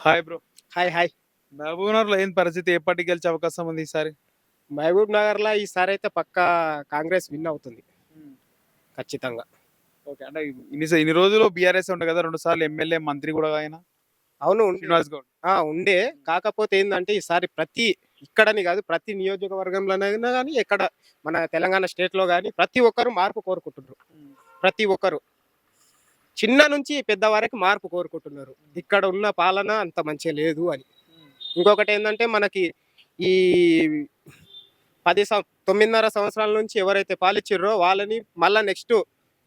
Hi bro hi hi మహబూబ్నగర్లో ఏం పరిస్థితి? ఏ పార్టీ గెలిచే అవకాశం ఉంది ఈసారి? మహబూబ్ నగర్లో ఈసారి అయితే పక్కా కాంగ్రెస్ విన్ అవుతుంది. ఖచ్చితంగా. ఓకే అంటే ఇన్ని ఇన్ని రోజులు బీఆర్ఎస్ ఉండే కదా రెండు సార్లు ఎమ్మెల్యే మంత్రి కూడా ఆయన అవును ఉండే. శ్రీనివాస్ గౌడ్. ఉండే. కాకపోతే ఏంటంటే ఈసారి ప్రతి ఇక్కడని కాదు ప్రతి నియోజకవర్గంలోనైనా కానీ ఎక్కడ మన తెలంగాణ స్టేట్లో కానీ ప్రతి ఒక్కరు మార్పు కోరుకుంటున్నారు. ప్రతి ఒక్కరు. చిన్న నుంచి పెద్ద వరకు మార్పు కోరుకుంటున్నారు. ఇక్కడ ఉన్న పాలన అంత మంచిగా లేదు అని. ఇంకొకటి ఏంటంటే మనకి ఈ పది సం- తొమ్మిదిన్నర సంవత్సరాల నుంచి ఎవరైతే పాలిచ్చిర్రో వాళ్ళని మళ్ళా నెక్స్ట్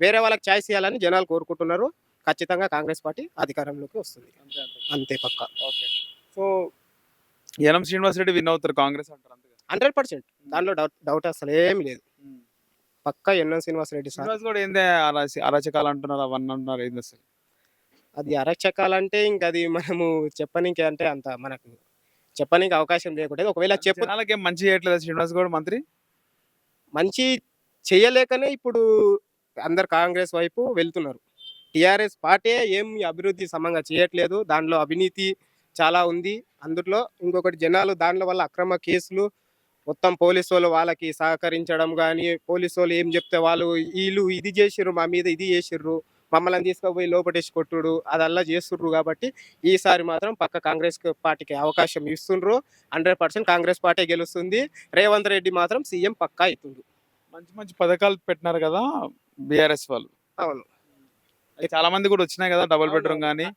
వేరే వాళ్ళకి ఛాయిస్ ఇవ్వాలని జనాలు కోరుకుంటున్నారు. ఖచ్చితంగా కాంగ్రెస్ పార్టీ అధికారంలోకి వస్తుంది. అంతే పక్క. Okay. So Yanam Srinivas Reddy win అవుతారు కాంగ్రెస్ అంటారు హండ్రెడ్ పర్సెంట్. దానిలో డౌట్ డౌట్ అసలు ఏమి లేదు. పక్క ఎన్ఎన్ శ్రీనివాస్ రెడ్డి సార్. గౌడ్ ఏందే అరాచ- అరాచకాలు అంటున్నారు అవన్నీ అంటున్నారు ఏంది అసలు? అది అరచకాలంటే ఇంక అది మనము చెప్పనీకి అంటే అంత మనకు చెప్పనీకి అవకాశం లేకుండా ఒకవేళ చెప్పు జనాలకి ఏం మంచి చేయట్లేదు శ్రీనివాస్ గౌడ్ మంత్రి? మంచి చేయలేకనే ఇప్పుడు అందరు కాంగ్రెస్ వైపు వెళ్తున్నారు. టిఆర్ఎస్ పార్టీ ఏం అభివృద్ధి సమంగా చేయట్లేదు. దానిలో అవినీతి చాలా ఉంది. అందులో ఇంకొకటి జనాలు దానిలో వల్ల అక్రమ కేసులు మొత్తం పోలీసు వాళ్ళు వాళ్ళకి సహకరించడం కానీ పోలీసు వాళ్ళు ఏం చెప్తే వాళ్ళు వీళ్ళు ఇది చేసిర్రు మా మీద ఇది చేసిర్రు మమ్మల్ని తీసుకుపోయి లోపటేసి కొట్టుడు అదల్లా చేస్తుండ్రు కాబట్టి ఈసారి మాత్రం పక్క కాంగ్రెస్ పార్టీకి అవకాశం ఇస్తుండ్రు. హండ్రెడ్ పర్సెంట్ కాంగ్రెస్ పార్టీ గెలుస్తుంది. రేవంత్ రెడ్డి మాత్రం సీఎం పక్కా అవుతుంది మంచి మంచి పథకాలు పెట్టినారు కదా బీఆర్ఎస్ వాళ్ళు. అవును. అవి చాలా మంది కూడా వచ్చినాయి కదా డబుల్ బెడ్రూమ్ కానీ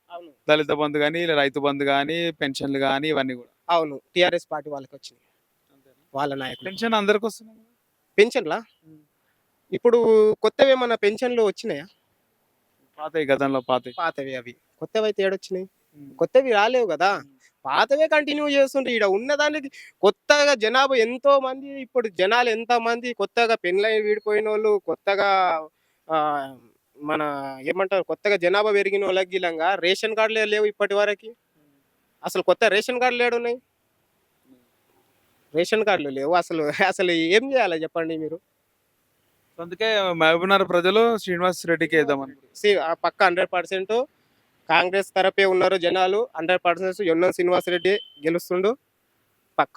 దళిత బంధు కానీ రైతు బంధు కానీ పెన్షన్లు కానీ ఇవన్నీ కూడా. అవును. టిఆర్ఎస్ పార్టీ వాళ్ళకి వచ్చినాయి. వాళ్ళ నాయకులు. పెన్షన్ అందరికి వస్తున్నాయి? పెన్షన్లా. ఇప్పుడు కొత్తవి ఏమన్నా పెన్షన్లు వచ్చినాయా? పాతయి గతంలో పాతయి పాతవి అవి. కొత్తవి అయితే ఏడొచ్చినాయి కొత్తవి రాలేవు కదా? పాతవే కంటిన్యూ చేస్తుండ్రు. ఇక్కడ ఉన్నదానికి కొత్తగా జనాభా ఎంతో మంది ఇప్పుడు జనాలు ఎంత మంది కొత్తగా పెన్లై విడిపోయిన వాళ్ళు కొత్తగా మన ఏమంటారు కొత్తగా జనాభా పెరిగిన వాళ్ళకి గిలంగా రేషన్ కార్డులే లేవు ఇప్పటి వరకు. అసలు కొత్త రేషన్ కార్డులు ఏడున్నాయి? రేషన్ కార్డులు లేవు. అసలు అసలు ఏం చేయాలి చెప్పండి మీరు? అందుకే మహబూబ్నగర్ ప్రజలు శ్రీనివాస్ రెడ్డికి వేద్దామని పక్క హండ్రెడ్ పర్సెంట్ కాంగ్రెస్ తరపే ఉన్నారు జనాలు. హండ్రెడ్ పర్సెంట్ ఎన్నో శ్రీనివాస్ రెడ్డి గెలుస్తుండు. పక్క.